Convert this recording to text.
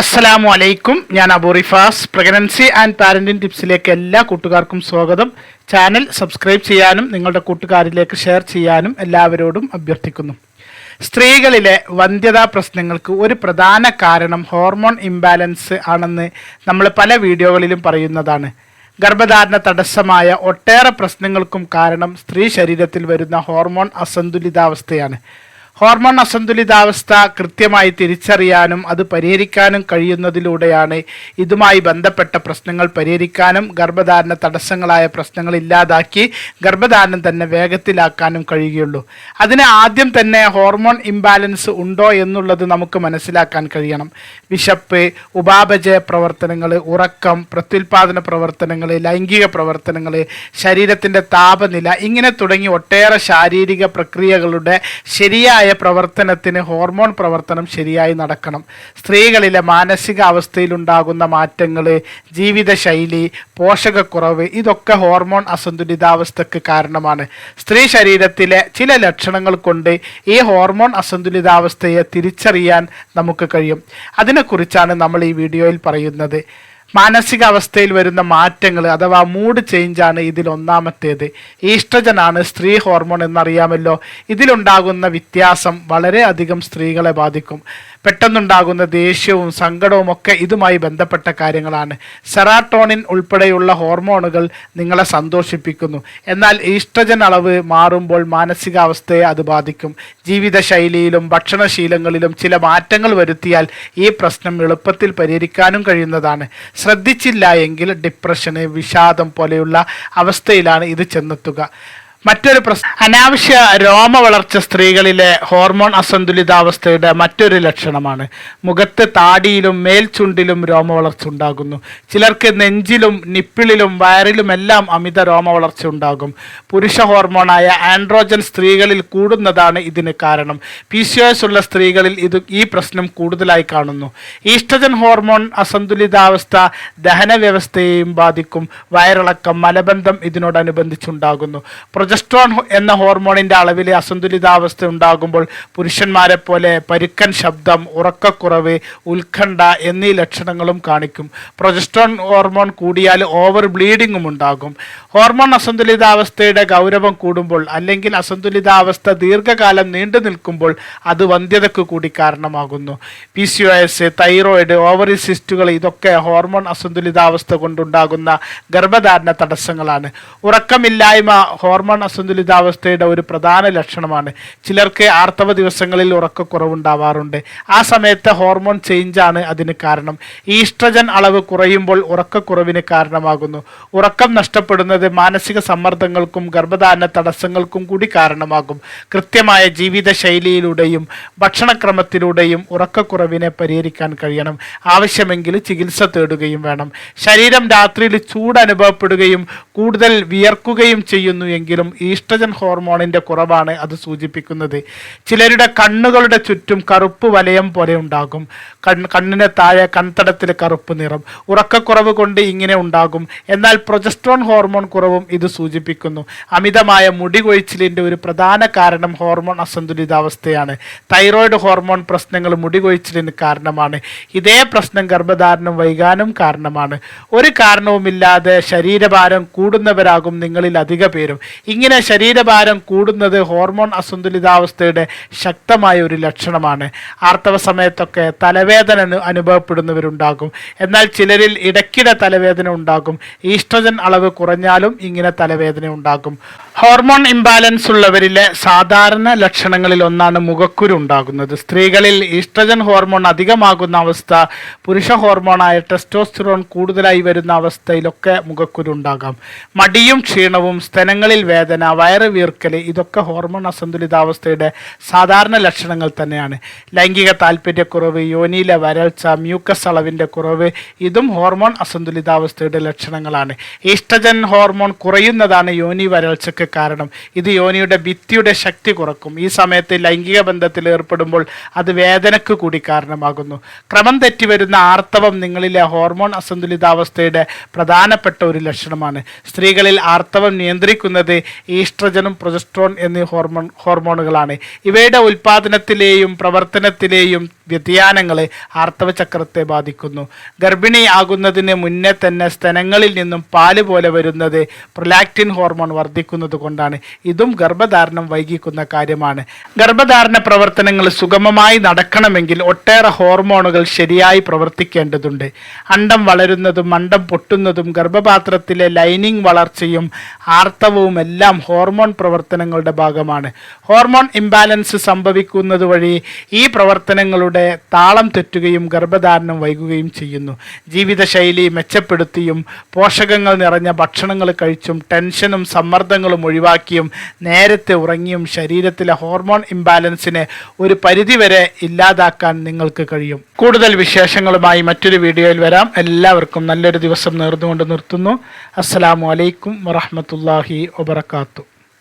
അസ്സലാമു അലൈക്കും. ഞാൻ Abu Rifas. Pregnancy and parenting ടിപ്സിലേക്ക് എല്ലാ കൂട്ടുകാർക്കും സ്വാഗതം. ചാനൽ സബ്സ്ക്രൈബ് ചെയ്യാനും നിങ്ങളുടെ കൂട്ടുകാരിലേക്ക് ഷെയർ ചെയ്യാനും എല്ലാവരോടും അഭ്യർത്ഥിക്കുന്നു. സ്ത്രീകളിലെ വന്ധ്യതാ പ്രശ്നങ്ങൾക്ക് ഒരു പ്രധാന കാരണം ഹോർമോൺ ഇംബാലൻസ് ആണെന്ന് നമ്മൾ പല വീഡിയോകളിലും പറയുന്നതാണ്. ഗർഭധാരണ തടസ്സമായ ഒട്ടേറെ പ്രശ്നങ്ങൾക്കും കാരണം സ്ത്രീ ശരീരത്തിൽ വരുന്ന ഹോർമോൺ അസന്തുലിതാവസ്ഥയാണ്. ഹോർമോൺ അസന്തുലിതാവസ്ഥ കൃത്യമായി തിരിച്ചറിയാനും അത് പരിഹരിക്കാനും കഴിയുന്നതിലൂടെയാണ് ഇതുമായി ബന്ധപ്പെട്ട പ്രശ്നങ്ങൾ പരിഹരിക്കാനും ഗർഭധാരണ തടസ്സങ്ങളായ പ്രശ്നങ്ങൾ ഇല്ലാതാക്കി ഗർഭധാരണം തന്നെ വേഗത്തിലാക്കാനും കഴിയുകയുള്ളൂ. അതിന് ആദ്യം തന്നെ ഹോർമോൺ ഇംബാലൻസ് ഉണ്ടോ എന്നുള്ളത് നമുക്ക് മനസ്സിലാക്കാൻ കഴിയണം. വിശപ്പ് ഉപാപചയ പ്രവർത്തനങ്ങൾ ഉറക്കം പ്രത്യുൽപാദന പ്രവർത്തനങ്ങൾ ലൈംഗിക പ്രവർത്തനങ്ങൾ ശരീരത്തിന്റെ താപനില ഇങ്ങനെ തുടങ്ങി ഒട്ടേറെ ശാരീരിക പ്രക്രിയകളുടെ ശരിയായ പ്രവർത്തനത്തിന് ഹോർമോൺ പ്രവർത്തനം ശരിയായി നടക്കണം. സ്ത്രീകളിലെ മാനസിക അവസ്ഥയിലുണ്ടാകുന്ന മാറ്റങ്ങൾ ജീവിതശൈലി പോഷകക്കുറവ് ഇതൊക്കെ ഹോർമോൺ അസന്തുലിതാവസ്ഥക്ക് കാരണമാണ്. സ്ത്രീ ശരീരത്തിലെ ചില ലക്ഷണങ്ങൾ കൊണ്ട് ഈ ഹോർമോൺ അസന്തുലിതാവസ്ഥയെ തിരിച്ചറിയാൻ നമുക്ക് കഴിയും. അതിനെക്കുറിച്ചാണ് നമ്മൾ ഈ വീഡിയോയിൽ പറയുന്നത്. മാനസികാവസ്ഥയിൽ വരുന്ന മാറ്റങ്ങൾ അഥവാ മൂഡ് ചേഞ്ചാണ് ഇതിൽ ഒന്നാമത്തേത്. ഈസ്ട്രജനാണ് സ്ത്രീ ഹോർമോൺ എന്നറിയാമല്ലോ. ഇതിലുണ്ടാകുന്ന വ്യത്യാസം വളരെയധികം സ്ത്രീകളെ ബാധിക്കും. പെട്ടെന്നുണ്ടാകുന്ന ദേഷ്യവും സങ്കടവും ഒക്കെ ഇതുമായി ബന്ധപ്പെട്ട കാര്യങ്ങളാണ്. സെറാട്ടോണിൻ ഉൾപ്പെടെയുള്ള ഹോർമോണുകൾ നിങ്ങളെ സന്തോഷിപ്പിക്കുന്നു. എന്നാൽ ഈസ്ട്രജൻ അളവ് മാറുമ്പോൾ മാനസികാവസ്ഥയെ അത് ബാധിക്കും. ജീവിതശൈലിയിലും ഭക്ഷണശീലങ്ങളിലും ചില മാറ്റങ്ങൾ വരുത്തിയാൽ ഈ പ്രശ്നം എളുപ്പത്തിൽ പരിഹരിക്കാനും കഴിയുന്നതാണ്. ശ്രദ്ധിച്ചില്ല എങ്കിൽ ഡിപ്രഷന് വിഷാദം പോലെയുള്ള അവസ്ഥയിലാണ് ഇത് ചെന്നെത്തുക. മറ്റൊരു പ്രശ്നം അനാവശ്യ രോമ വളർച്ച സ്ത്രീകളിലെ ഹോർമോൺ അസന്തുലിതാവസ്ഥയുടെ മറ്റൊരു ലക്ഷണമാണ്. മുഖത്ത് താടിയിലും മേൽചുണ്ടിലും രോമ വളർച്ച ഉണ്ടാകുന്നു. ചിലർക്ക് നെഞ്ചിലും നിപ്പിളിലും വയറിലുമെല്ലാം അമിത രോമ വളർച്ച ഉണ്ടാകും. പുരുഷ ഹോർമോണായ ആൻഡ്രോജൻ സ്ത്രീകളിൽ കൂടുന്നതാണ് ഇതിന് കാരണം. പി സി എസ് ഉള്ള സ്ത്രീകളിൽ ഇത് ഈ പ്രശ്നം കൂടുതലായി കാണുന്നു. ഈസ്ട്രജൻ ഹോർമോൺ അസന്തുലിതാവസ്ഥ ദഹന വ്യവസ്ഥയെയും ബാധിക്കും. വയറിളക്കം മലബന്ധം ഇതിനോടനുബന്ധിച്ചുണ്ടാകുന്നു. പ്രൊജസ്ട്രോൺ എന്ന ഹോർമോണിന്റെ അളവിലെ അസന്തുലിതാവസ്ഥ ഉണ്ടാകുമ്പോൾ പുരുഷന്മാരെ പോലെ പരുക്കൻ ശബ്ദം ഉറക്കക്കുറവ് ഉത്കണ്ഠ എന്നീ ലക്ഷണങ്ങളും കാണിക്കും. പ്രൊജസ്ട്രോൺ ഹോർമോൺ കൂടിയാൽ ഓവർ ബ്ലീഡിങ്ങും ഉണ്ടാകും. ഹോർമോൺ അസന്തുലിതാവസ്ഥയുടെ ഗൗരവം കൂടുമ്പോൾ അല്ലെങ്കിൽ അസന്തുലിതാവസ്ഥ ദീർഘകാലം നീണ്ടു നിൽക്കുമ്പോൾ അത് വന്ധ്യതയ്ക്ക് കൂടി കാരണമാകുന്നു. P C O S thyroid ovary സിസ്റ്റുകൾ ഇതൊക്കെ ഹോർമോൺ അസന്തുലിതാവസ്ഥ കൊണ്ടുണ്ടാകുന്ന ഗർഭധാരണ തടസ്സങ്ങളാണ്. ഉറക്കമില്ലായ്മ ഹോർമോൺ അസന്തുലിതാവസ്ഥയുടെ ഒരു പ്രധാന ലക്ഷണമാണ്. ചിലർക്ക് ആർത്തവ ദിവസങ്ങളിൽ ഉറക്കക്കുറവുണ്ടാവാറുണ്ട്. ആ സമയത്ത് ഹോർമോൺ ചേഞ്ചാണ് അതിന് കാരണം. ഈസ്ട്രജൻ അളവ് കുറയുമ്പോൾ ഉറക്കക്കുറവിന് കാരണമാകുന്നു. ഉറക്കം നഷ്ടപ്പെടുന്നത് മാനസിക സമ്മർദ്ദങ്ങൾക്കും ഗർഭധാരണ തടസ്സങ്ങൾക്കും കൂടി കാരണമാകും. കൃത്യമായ ജീവിതശൈലിയിലൂടെയും ഭക്ഷണക്രമത്തിലൂടെയും ഉറക്കക്കുറവിനെ പരിഹരിക്കാൻ കഴിയണം. ആവശ്യമെങ്കിൽ ചികിത്സ തേടുകയും വേണം. ശരീരം രാത്രിയിൽ ചൂട് അനുഭവപ്പെടുകയും കൂടുതൽ വിയർക്കുകയും ചെയ്യുന്നു എങ്കിലും ഈസ്ട്രജൻ ഹോർമോണിന്റെ കുറവാണ് അത് സൂചിപ്പിക്കുന്നത്. ചിലരുടെ കണ്ണുകളുടെ ചുറ്റും കറുപ്പ് വലയം പോലെ ഉണ്ടാകും. കൺ കണ്ണിന് താഴെ കൺതടത്തിൽ കറുപ്പ് നിറം ഉറക്കക്കുറവ് കൊണ്ട് ഇങ്ങനെ ഉണ്ടാകും. എന്നാൽ പ്രൊജസ്ട്രോൺ ഹോർമോൺ കുറവും ഇത് സൂചിപ്പിക്കുന്നു. അമിതമായ മുടി കൊഴിച്ചിലിന്റെ ഒരു പ്രധാന കാരണം ഹോർമോൺ അസന്തുലിതാവസ്ഥയാണ്. തൈറോയിഡ് ഹോർമോൺ പ്രശ്നങ്ങൾ മുടി കൊഴിച്ചിലിന് കാരണമാണ്. ഇതേ പ്രശ്നം ഗർഭധാരണം വൈകാനും കാരണമാണ്. ഒരു കാരണവുമില്ലാതെ ശരീരഭാരം കൂടുന്നവരാകും നിങ്ങളിൽ അധിക പേരും ഇങ്ങനെ ശരീരഭാരം കൂടുന്നത് ഹോർമോൺ അസന്തുലിതാവസ്ഥയുടെ ശക്തമായ ഒരു ലക്ഷണമാണ്. ആർത്തവ സമയത്തൊക്കെ തലവേദന അനു- അനുഭവപ്പെടുന്നവരുണ്ടാകും. എന്നാൽ ചിലരിൽ ഇടയ്ക്കിടെ തലവേദന ഉണ്ടാകും. ഈസ്ട്രജൻ അളവ് കുറഞ്ഞാലും ഇങ്ങനെ തലവേദന ഉണ്ടാകും. ഹോർമോൺ ഇംബാലൻസ് ഉള്ളവരിലെ സാധാരണ ലക്ഷണങ്ങളിൽ ഒന്നാണ് മുഖക്കുരു ഉണ്ടാകുന്നത്. സ്ത്രീകളിൽ ഈസ്ട്രജൻ ഹോർമോൺ അധികമാകുന്ന അവസ്ഥ പുരുഷ ഹോർമോണായ ടെസ്റ്റോസ്റ്റിറോൺ കൂടുതലായി വരുന്ന അവസ്ഥയിലൊക്കെ മുഖക്കുരു ഉണ്ടാകാം. മടിയും ക്ഷീണവും സ്തനങ്ങളിൽ വേദന വയറ് വീർക്കൽ ഇതൊക്കെ ഹോർമോൺ അസന്തുലിതാവസ്ഥയുടെ സാധാരണ ലക്ഷണങ്ങൾ തന്നെയാണ്. ലൈംഗിക താല്പര്യക്കുറവ് യോനിയിലെ വരൾച്ച മ്യൂക്കസ് അളവിന്റെ കുറവ് ഇതും ഹോർമോൺ അസന്തുലിതാവസ്ഥയുടെ ലക്ഷണങ്ങളാണ്. ഈസ്ട്രജൻ ഹോർമോൺ കുറയുന്നതാണ് യോനി വരൾച്ചയ്ക്ക് കാരണം. ഇത് യോനിയുടെ ഭിത്തിയുടെ ശക്തി കുറക്കും. ഈ സമയത്ത് ലൈംഗിക ബന്ധത്തിൽ ഏർപ്പെടുമ്പോൾ അത് വേദനയ്ക്ക് കൂടി കാരണമാകുന്നു. ക്രമം തെറ്റി വരുന്ന ആർത്തവം നിങ്ങളിലെ ഹോർമോൺ അസന്തുലിതാവസ്ഥയുടെ പ്രധാനപ്പെട്ട ഒരു ലക്ഷണമാണ്. സ്ത്രീകളിൽ ആർത്തവം നിയന്ത്രിക്കുന്നത് ഈസ്ട്രജനും പ്രൊജസ്ട്രോൺ എന്നീ ഹോർമോൺ ഹോർമോണുകളാണ്. ഇവയുടെ ഉൽപ്പാദനത്തിലെയും പ്രവർത്തനത്തിലെയും വ്യതിയാനങ്ങൾ ആർത്തവചക്രത്തെ ബാധിക്കുന്നു. ഗർഭിണി ആകുന്നതിന് മുന്നേ തന്നെ സ്തനങ്ങളിൽ നിന്നും പാൽ പോലെ വരുന്നത് പ്രൊലാക്റ്റിൻ ഹോർമോൺ വർദ്ധിക്കുന്നത് കൊണ്ടാണ്. ഇതും ഗർഭധാരണം വൈകിക്കുന്ന കാര്യമാണ്. ഗർഭധാരണ പ്രവർത്തനങ്ങൾ സുഗമമായി നടക്കണമെങ്കിൽ ഒട്ടേറെ ഹോർമോണുകൾ ശരിയായി പ്രവർത്തിക്കേണ്ടതുണ്ട്. അണ്ടം വളരുന്നതും അണ്ടം പൊട്ടുന്നതും ഗർഭപാത്രത്തിലെ ലൈനിങ് വളർച്ചയും ആർത്തവവും എല്ലാം ഹോർമോൺ പ്രവർത്തനങ്ങളുടെ ഭാഗമാണ്. ഹോർമോൺ ഇംബാലൻസ് സംഭവിക്കുന്നത് വഴി ഈ പ്രവർത്തനങ്ങളുടെ താളം തെറ്റുകയും ഗർഭധാരണം വൈകുകയും ചെയ്യുന്നു. ജീവിതശൈലി മെച്ചപ്പെടുത്തിയും പോഷകങ്ങൾ നിറഞ്ഞ ഭക്ഷണങ്ങൾ കഴിച്ചും ടെൻഷനും സമ്മർദ്ദങ്ങളും ഒഴിവാക്കിയും നേരത്തെ ഉറങ്ങിയും ശരീരത്തിലെ ഹോർമോൺ ഇംബാലൻസിനെ ഒരു പരിധിവരെ ഇല്ലാതാക്കാൻ നിങ്ങൾക്ക് കഴിയും. കൂടുതൽ വിശേഷങ്ങളുമായി മറ്റൊരു വീഡിയോയിൽ വരാം. എല്ലാവർക്കും നല്ലൊരു ദിവസം നേർന്നുകൊണ്ട് നിർത്തുന്നു. അസ്സലാമു അലൈക്കും വറഹമത്തല്ലാഹി വബറകാതുഹു